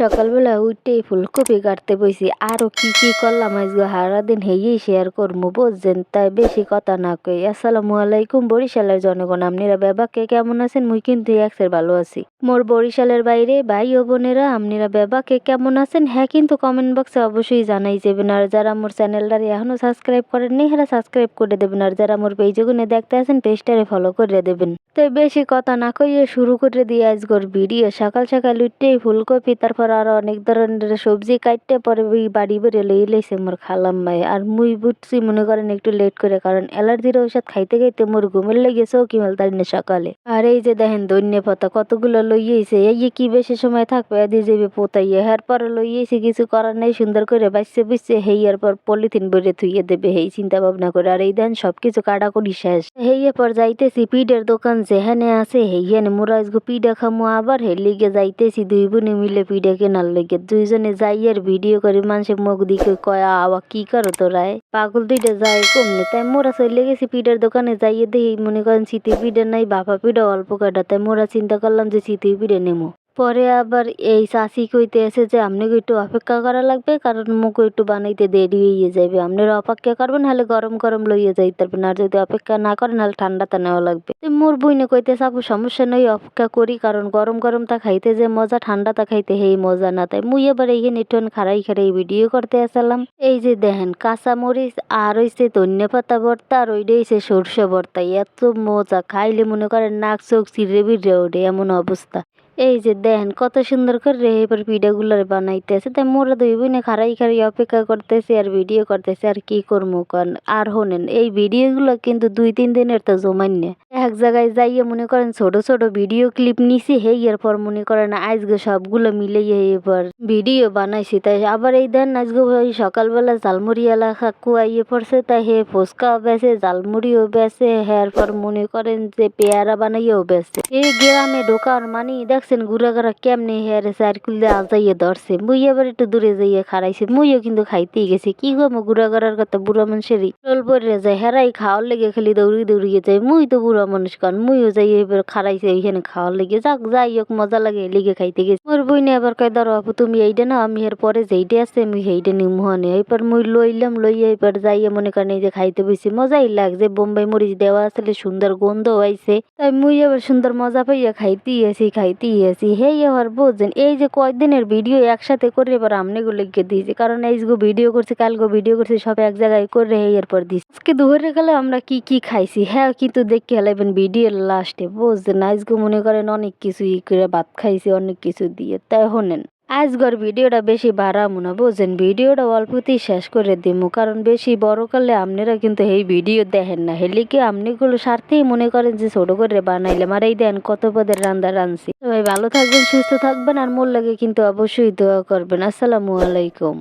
সকালবেলা উঠেই ফুলকপি কাটতে বইছি। আরও কি কি করলাম আজকে সারাদিন হেয়েই শেয়ার করব বুঝছেন? তাই বেশি কথা না কই। আসসালামু আলাইকুম বরিশালের জনগণ। আপনারা বেবাকে কেমন আছেন? মুই কিন্তু একসের ভালো আছি। মোর বরিশালের বাইরে ভাই ও বোনেরা, আপনারা বেবাকে কেমন আছেন? হ্যাঁ কিন্তু কমেন্ট বক্সে অবশ্যই জানাই যাবেন। আর যারা মোর চ্যানেলটারে এখনও সাবস্ক্রাইব করেননি হ্যাঁ সাবস্ক্রাইব করে দেবেন। আর যারা মোর পেজে গুনে দেখতে আছেন পেজটারে ফলো করে দেবেন। তো বেশি কথা না কইয়ে শুরু করে দিয়ে আজকের ভিডিও সকাল সকাল উঠতেই ফুলকপি, তারপর আর অনেক ধরনের সবজি কাটতে পরে ওই বাড়ি বেড়ে লই লাইছে মোর মাই আর মুই বুঝছি মনে করেন একটু লেট করে, কারণ অ্যালার্জির ঔষধ খাইতে খাইতে মোর ঘুমের লেগে চৌকি মেলতারি না সকালে। আর এই যে দেখেন ধন্য পাতা কতগুলো লইয়েছে এই কি বেশি সময় থাকবে এদি যাবে পোতাইয়ে হের পরে লইয়েছে কিছু করার নেই, সুন্দর করে বাঁচছে বুঝছে হেইয়ার পর পলিথিন ভরে থুইয়ে দেবে, হেই চিন্তা ভাবনা করে। আর এই দেন সবকিছু কাটাকুটি শেষ। হেইয়ে পর যাইতেছি পিঠের দোকান যেখানে আছে হেইয়ানে মোরা পিঠা খামু আবার হেলিগে যাইতেছি দুই বোনে মিলে পিঠা কেনার লইগে দুইজনে যাই আর ভিডিও করে মানুষের মুখ দিকে কয়, আওয়া, কি করো তোরাই পাগল দুইটা যায় কমনে। তাই মোরা চলে গেছি পিঠার দোকানে, যাইয়ে দেখি মনে করেন চিতি পিঠা নাই, বাপা পিঠা অল্প কাটা তাই মোরা চিন্তা করলাম যে চিতি পিঠা নেব পরে আবার এই চাষি কইতে এসে যে আপনাকে একটু অপেক্ষা করা লাগবে, কারণ মুখ একটু বানাইতে দেরি হয়ে যাবে আপনারা অপেক্ষা করবেন হলে গরম গরম লইয়ে যাইতে পারবেন আর যদি অপেক্ষা না করেন হলে ঠান্ডাটা নেওয়া লাগবে। মোর বইনে কইতে আপু সমস্যা নেই, অপেক্ষা করি, কারণ গরম গরম তা খাইতে যে মজা, ঠান্ডা তা খাইতে হেই মজা না। তাই মুই এবার এইখানে টোন খারাই খারাই ভিডিও করতে আসলাম। এই যে দেখেন, কাঁচা মরিচ আর হইছে ধন্য পাতা ভর্তা, আর ওইটা হইছে সরষে ভর্তা। এত মজা, খাইলে মনে করেন নাক চোখ চিরে বিড়ে ওঠে, এমন অবস্থা। এই যে দেখেন, কত সুন্দর করে এবার পিঠাগুলার বানাইতেছে। তাই মোরা দুই বোনে খারাই খারাই অপেক্ষা করতেছে আর ভিডিও করতেছে, আর কি করব কারণ আর হোনেন, এই ভিডিওগুলো কিন্তু দুই তিন দিনের তো জমান্য এক জায়গায় যাইয়ে মনে করেন ছোট ছোট ভিডিও ক্লিপ নিছি, হেই এরপর মনে করেন আজকে সবগুলো মিলিয়ে এবার ভিডিও বানাইছি। তাই আবার এই দেন, আজকে ওই সকালবেলা ঝালমুড়ি এলাকা কুয়াইয়ে পড়ছে, তাই হে ফুচকাও বেছে, ঝালমুড়িও বেছে হের পর মনে করেন যে পেয়ারা বানাইয়েও বেছে। এই গ্রামে ঢোকার মানে দেখছেন ঘুরা কেমনে হেরে সার্কুল দিয়ে আজাইয়ে ধরছে। মুই এবার একটু দূরে যাইয়ে খারাইছি মুইও কিন্তু খাইতেই গেছি। কি গো ঘুরা ঘুরার কথা বুড়া মানুষেরই। টোল পরে যায়, হেরাই খাওয়ার লেগে খালি দৌড়ি দৌড়িয়ে যায়। মুই তো বুড়া মানুষ কান মুইও যাই এবার খারাইছে ওইখানে খাওয়ার লেগে। যাক, যাই হোক, মজা লাগে, লেগে খাইতে গেছি। মোর বইনে আবার কয় ধরো আপু, তুমি এইটা না আমি এর পরে যেইটা আছে আমি সেইটা নিম হনে। এবার মুই লইলাম, লইয়া এবার যাইয়ে মনে করেন এই যে খাইতে বসি মজাই লাগছে বোম্বাই মরিচ দেওয়া আসলে সুন্দর গন্ধ হয়েছে তাই মুই এবার সুন্দর মজা পাইয়া খাইতেই আছি খাইতেই আছি হেই এবার বুঝছেন? এই যে কয়েকদিনের ভিডিও একসাথে করে এবার আমনেগুলো লিখে দিয়েছি। কারণ এই যে ভিডিও করছি কালকে ভিডিও করছি, সব এক জায়গায় করে হেই এরপর দিয়েছি আজকে দুপুরে গেলে আমরা কি কি খাইছি? হ্যাঁ কিন্তু দেখতে দেখে এবার ভিডিওর লাস্টে বুঝছেন? আজকে মনে করেন অনেক কিছু ই করে ভাত খাইছি, অনেক কিছু দিয়ে। তাই হনেন। আজগর ভিডিওটা বেশি বাড়ামু না বোঝেন? ভিডিওটা অল্পতেই শেষ করে দিব কারণ বেশি বড় করলে আপনারা কিন্তু এই ভিডিও দেখেন না। হেলে কি আপনিগুলো স্বার্থেই মনে করেন যে ছোট করে বানাইলে আর এই দেন কত পদের রান্দা রাঁধছি সবাই ভালো থাকবেন, সুস্থ থাকবেন, আর মোর লাগে কিন্তু অবশ্যই দোয়া করবেন। আসসালামু আলাইকুম।